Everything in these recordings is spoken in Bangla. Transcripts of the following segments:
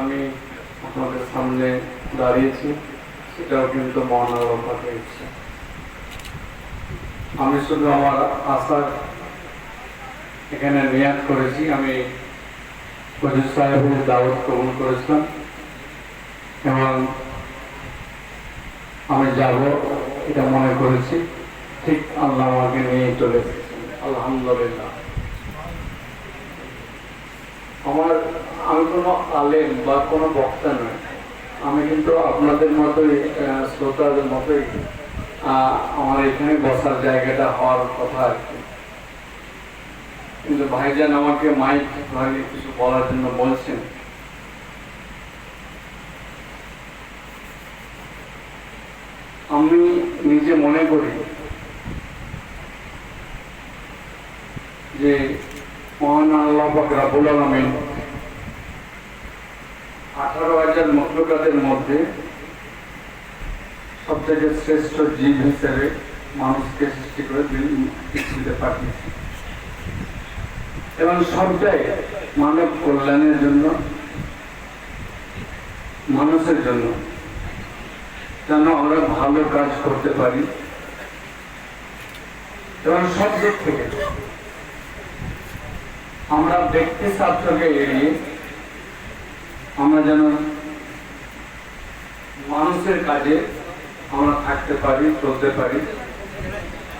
আমি আপনাদের সামনে দাঁড়িয়েছি, সেটাও কিন্তু মহান আল্লাহ পাকের আমি শুধু আমার এখানে নিয়াদ করেছি, আমি হজুর সাহেবের দাওয়াত করেছিলাম, এবং আমি যাব এটা মনে করেছি, ঠিক আল্লাহ আমাকে নিয়ে চলে এসেছেন। আলহামদুলিল্লাহ। আমার, আমি কোনো আলেম বা কোনো বক্তা নয় আমি কিন্তু আপনাদের মতোই শ্রোতাদের মতোই আমার এখানে বসার জায়গাটা হওয়ার কথা আর কি। কিন্তু ভাইজান আমাকে মাইক ধরে কিছু বলার জন্য বলছেন। আমি নিজে মনে করি যে সবথেকে শ্রেষ্ঠ জীব হিসেবে মানুষকে সৃষ্টি করে পৃথিবীতে পাঠিয়েছে। এবং সবটাই মানব কল্যাণের জন্য, মানুষের জন্য। যেন আমরা ভালো কাজ করতে পারি। এবং সব দিক থেকে আমরা ব্যক্তি স্বার্থকে এড়িয়ে আমরা যেন মানুষের কাজে আমরা থাকতে পারি, চলতে পারি,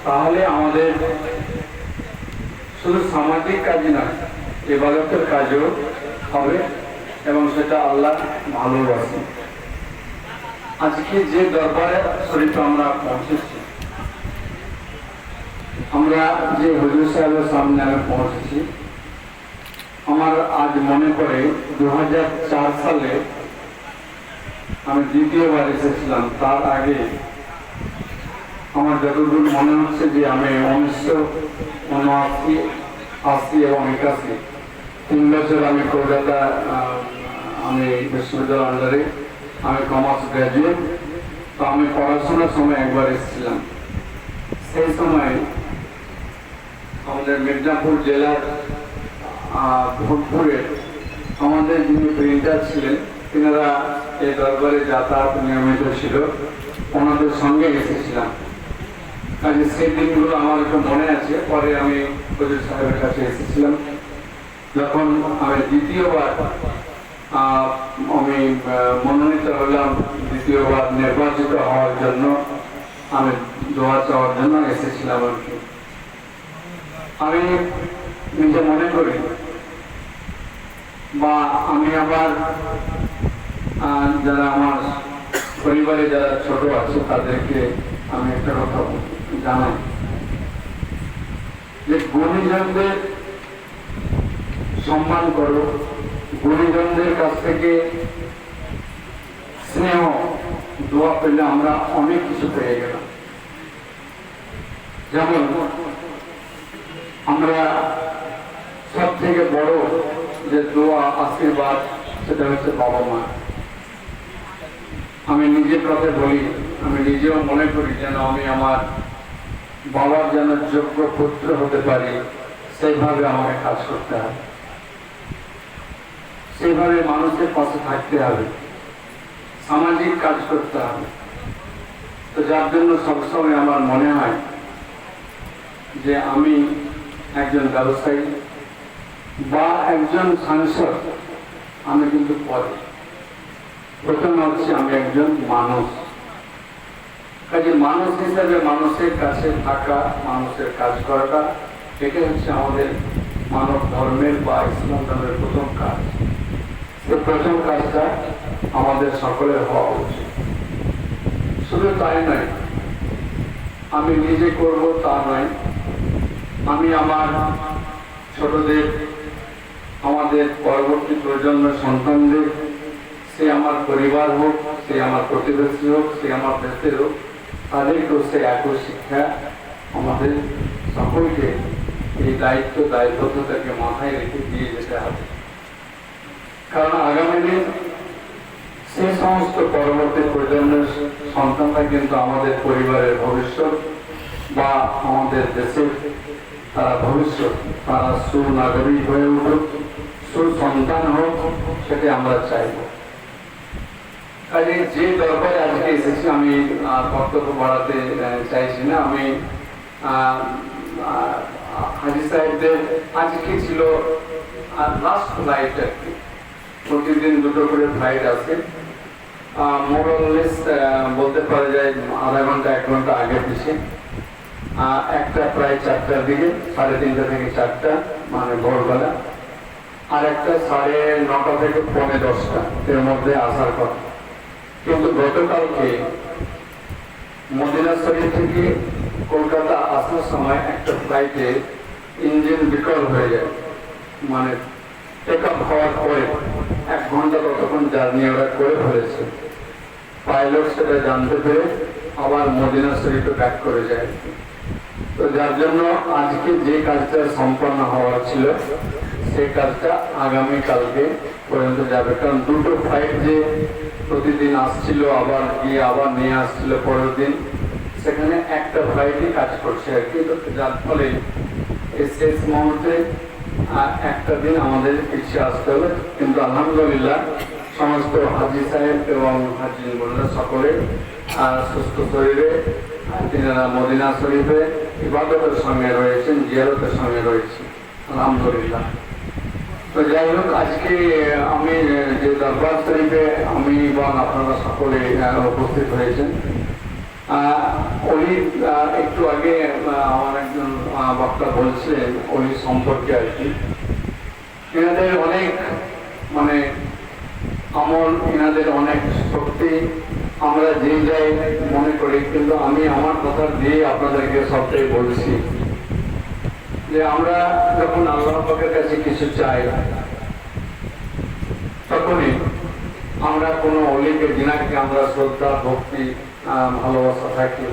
তাহলে আমাদের শুধু সামাজিক কাজই নয় এবাদতের কাজও হবে এবং সেটা আল্লাহ ভালোবাসে। আজকে যে দরবারে শরীফে আমরা পৌঁছেছি, আমরা যে হজুর সাহেবের সামনে আমি পৌঁছেছি আমার আজ মনে পড়ে দু সালে আমি দ্বিতীয়বার এসেছিলাম। তার আগে আমার যতদূর মনে হচ্ছে যে আমি উনিশশো উনআশি, আশি এবং একাশি, তিন বছর আমি কলকাতা আমি বিশ্ববিদ্যালয় আন্ডারে আমি কমার্স গ্র্যাজুয়েট তো আমি পড়াশোনার সময় একবার এসেছিলাম। সেই সময় আমাদের মির্জাপুর জেলার ভোটপুরে আমাদের যিনি প্রিন্টার ছিলেন, তিনারা এই দরবারে যাতায়াত নিয়মিত ছিল। ওনাদের সঙ্গে এসেছিলাম। কাজে সেই দিনগুলো আমার একটু মনে আছে, পরে আমি হজুর সাহেবের কাছে এসেছিলাম। যখন আমি দ্বিতীয়বার আমি মনোনীত হলাম দ্বিতীয়বার নির্বাচিত হওয়ার জন্য, আমি দোয়া চাওয়ার জন্য এসেছিলাম আর কি। আমি নিজে মনে করি বা আমি আবার যারা আমার পরিবারে যারা ছোট আছে, তাদেরকে আমি একটা কথা জানাই। যে গুণীজনদের সম্মান করো। গুণীজনদের কাছ থেকে স্নেহ, দোয়া পেলে আমরা অনেক কিছু পেয়ে গেলাম। যেমন আমরা যে দোয়া, আশীর্বাদ, সেটা হচ্ছে বাবা মা। আমি নিজের কথা বলি, আমি নিজেও মনে করি যেন আমি আমার বাবার যেন যোগ্য পুত্র হতে পারি, সেইভাবে আমাকে কাজ করতে হবে। সেইভাবে মানুষের পাশে থাকতে হবে, সামাজিক কাজ করতে হবে। তো যার জন্য সবসময় আমার মনে হয় যে আমি একজন ব্যবসায়ী বা একজন সাংসদ, আমি কিন্তু পরে। প্রথম হচ্ছে আমি একজন মানুষ। কাজে মানুষ হিসেবে মানুষের কাছে থাকা, মানুষের কাজ করাটা এটা হচ্ছে আমাদের মানব ধর্মের বা ইসলাম ধর্মের প্রথম কাজ। তো প্রথম কাজটা আমাদের সকলের হওয়া উচিত। শুধু তাই নয়, আমি নিজে করব তা নয়, আমি আমার ছোটদের আমাদের পরবর্তী প্রজন্মের সন্তানদের, সে আমার পরিবার হোক, সে আমার প্রতিবেশী হোক, সে আমার দেশের হোক, তাদেরকেও সে একই শিক্ষা আমাদের সকলকে এই দায়িত্ব, দায়বদ্ধতাকে মাথায় রেখে দিয়ে যেতে হবে। কারণ আগামী দিন সে সমস্ত পরবর্তী প্রজন্মের সন্তানরা কিন্তু আমাদের পরিবারের ভবিষ্যৎ বা আমাদের দেশের তারা ভবিষ্যৎ, তারা সুনাগরিক হয়ে উঠুক। সুসন্তান হোক, সেটা আমরা চাইব। কাজে যে দরবারে আজকে এসেছি, আমি বক্তব্য বাড়াতে চাইছি না। আমি হাজি সাহেবদের, আজকে ছিল লাস্ট ফ্লাইট আর কি। প্রতিদিন দুটো করে ফ্লাইট আছে। মোরালেস বলতে পারা যায় আধা ঘণ্টা, এক ঘণ্টা আগে পিছিয়ে একটা প্রায় চারটার দিকে, সাড়ে তিনটা থেকে চারটা মানে ভোরবেলা। আর একটা সাড়ে নটা থেকে পৌনে দশটা এর মধ্যে আসার কথা। কিন্তু গতকালকে মদিনা শরীফ থেকে কলকাতা আসার সময় একটা ফ্লাইটে ইঞ্জিন বিকল হয়ে যায়। মানে টেক আপ হওয়ার পরে এক ঘণ্টা ততক্ষণ জার্নি ওরা করে ফেলেছে। পাইলট সেটা জানতে পেরে আবার মদিনা শরীফে ব্যাক করে যায়। তো যার জন্য আজকে যে কাজটা সম্পন্ন হওয়ার ছিল সেই কাজটা আগামীকালকে পর্যন্ত যাবে। কারণ দুটো ফ্লাইট যে প্রতিদিন আসছিল, আবার গিয়ে আবার নিয়ে আসছিল পরের দিন, সেখানে একটা ফ্লাইটই কাজ করছে আর কি। যার ফলে শেষ মুহূর্তে একটা দিন আমাদের পিছিয়ে আসতে হবে। কিন্তু আলহামদুলিল্লাহ, সমস্ত হাজি সাহেব এবং হাজি বোনরা সকলে সুস্থ শরীরে তিনারা মদিনা শরীফে ইবাদতের সঙ্গে রয়েছেন, জিয়ারতের সঙ্গে রয়েছেন। আলহামদুলিল্লাহ। তো যাই হোক, আজকে আমি যে দরবার শরীফে আমি এবং আপনারা সকলে উপস্থিত হয়েছেন। উনি একটু আগে আমার একজন বক্তা বলছিলেন উনি সম্পর্কে আর কি। এনাদের অনেক মানে আমল, এনাদের অনেক শক্তি, আমরা যে যাই মনে করি, কিন্তু আমি আমার কথা দিয়ে আপনাদেরকে সবটাই বলছি। যে আমরা যখন আল্লাহ পাকের কাছে কিছু চাই, তখনই আমরা কোনো অলিকে, জিনাকে আমরা শ্রদ্ধা, ভক্তি ভালোবাসা থাকি।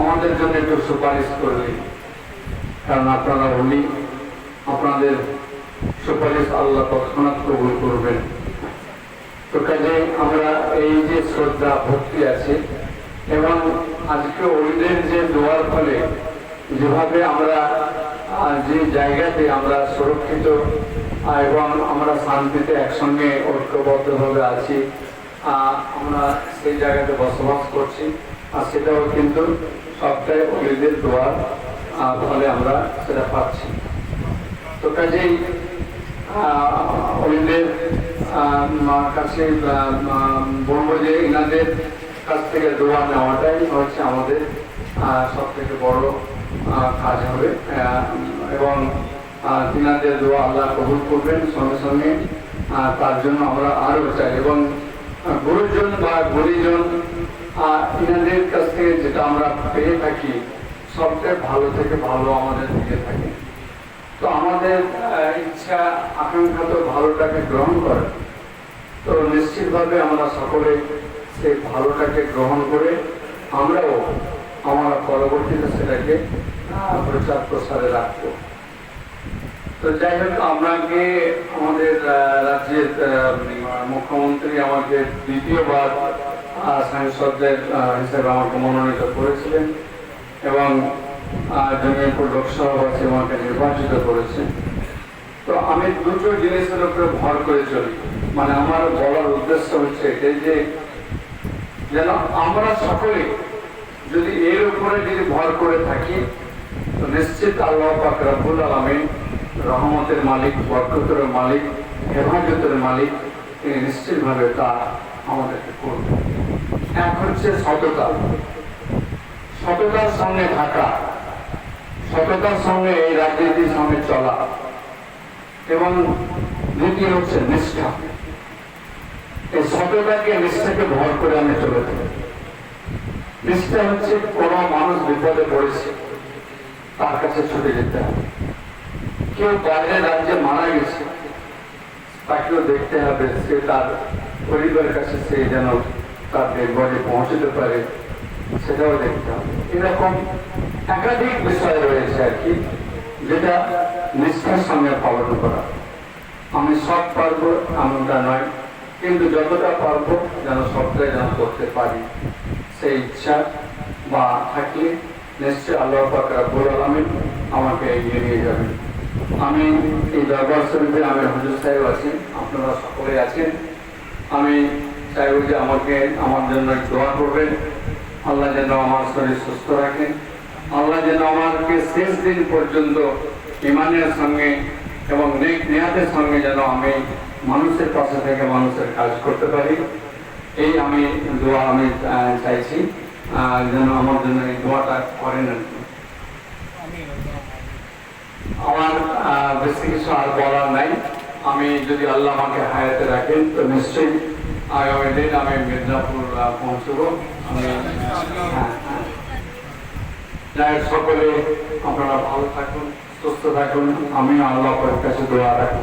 আমাদের জন্য একটু সুপারিশ করলে কারণ আপনারা অলি, আপনাদের সুপারিশ আল্লাহ তৎক্ষণাৎ কবুল করবেন। তো কাজে আমরা এই যে শ্রদ্ধা, ভক্তি আছে, এবং আজকে অলিদের যে দোয়ার ফলে যেভাবে আমরা যে জায়গাতে আমরা সুরক্ষিত এবং আমরা শান্তিতে একসঙ্গে ঐক্যবদ্ধভাবে আছি আমরা সেই জায়গাতে বসবাস করছি। আর সেটাও কিন্তু সবটাই অলিদের দোয়ার ফলে আমরা সেটা পাচ্ছি। তো কাজেই অলিদের কাছে বলব যে এনাদের কাছ থেকে দোয়া নেওয়াটাই হচ্ছে আমাদের সব থেকে বড় কাজ হবে। এবং তিনাদের দোয়া আল্লাহ কবুল করবেন সঙ্গে সঙ্গে। তার জন্য আমরা আরও চাই। এবং গুরুজন বা গুরুজন ইনাদের কাছ থেকে যেটা আমরা পেয়ে থাকি, সবচেয়ে ভালো থেকে ভালো আমাদের দিকে থাকে। তো আমাদের ইচ্ছা, আকাঙ্ক্ষা তো ভালোটাকে গ্রহণ করে। তো নিশ্চিতভাবে আমরা সকলে সেই ভালোটাকে গ্রহণ করে আমরাও আমরা পরবর্তীতে সেটাকে প্রচার প্রসারে রাখব। তো যাই হোক আপনাকে আমাদের রাজ্যের মুখ্যমন্ত্রী আমাকে দ্বিতীয়বার সাংসদের হিসেবে আমাকে মনোনীত করেছিলেন এবং আহ, জমিয়পুর লোকসভাবাসী আমাকে নির্বাচিত করেছে তো আমি দুটো জিনিসের উপরে ভর করে চলি। মানে আমার বলার উদ্দেশ্য হচ্ছে এটাই যে যেন আমরা সকলে যদি এর উপরে যদি ভর করে থাকি, তো নিশ্চিত আল্লাহ পাক রব্বুল আলমী রহমতের মালিক, বরকতের মালিক, হেফাজতের মালিক, তিনি নিশ্চিতভাবে তা আমাদেরকে করবে এক হচ্ছে সততা। সততার সঙ্গে থাকা, সততার সঙ্গে এই রাজনীতির সঙ্গে চলা, এবং দ্বিতীয় হচ্ছে নিষ্ঠা। এই সততাকে নিষ্ঠাকে ভর করে আমি চলে থাকি নিষ্ঠা হচ্ছে, কোনো মানুষ বিপদে পড়েছে। তার কাছে ছুটে যেতে হবে। কেউ বাইরে রাজ্যে মারা গেছে, তাকেও দেখতে হবে সে তার পরিবারের কাছে সে যেন তার দেখভালে পৌঁছতে পারে, সেটাও দেখতে হবে। এরকম একাধিক বিষয় রয়েছে আর কি, যেটা নিষ্ঠার সঙ্গে পালন করা। আমি সব পারব এমনটা নয়। কিন্তু যতটা পারব যেন সবটাই যেন করতে পারি, সেই ইচ্ছা বা থাকলে নিশ্চয় আল্লাহ পাক রাব্বুল আমাকে এগিয়ে নিয়ে যাবেন। আমি এই দরবার শরীফে আমি হুজুর সাহেব আছেন, আপনারা সকলে আছেন। আমি চাইব যে আমাকে, আমার জন্য দোয়া করবেন। আল্লাহ যেন আমার শরীর সুস্থ রাখেন আল্লাহ যেন আমাকে শেষ দিন পর্যন্ত ইমানের সঙ্গে এবং নেক নেয়াতের সঙ্গে যেন আমি মানুষের পাশে থেকে মানুষের কাজ করতে পারি। এই আমি দোয়া আমি চাইছি যেন আমার জন্য এই দোয়াটা করেন আর কি। আমার বেশি কিছু আর বলার নাই। আমি যদি আল্লাহ আমাকে হায়াতে রাখেন তো নিশ্চয়ই আগামী দিন আমি আহ, পৌঁছবো। আমি হ্যাঁ, হ্যাঁ। সকলে আপনারা ভালো থাকুন সুস্থ থাকুন। আমি আল্লাহ কাছে দোয়া রাখব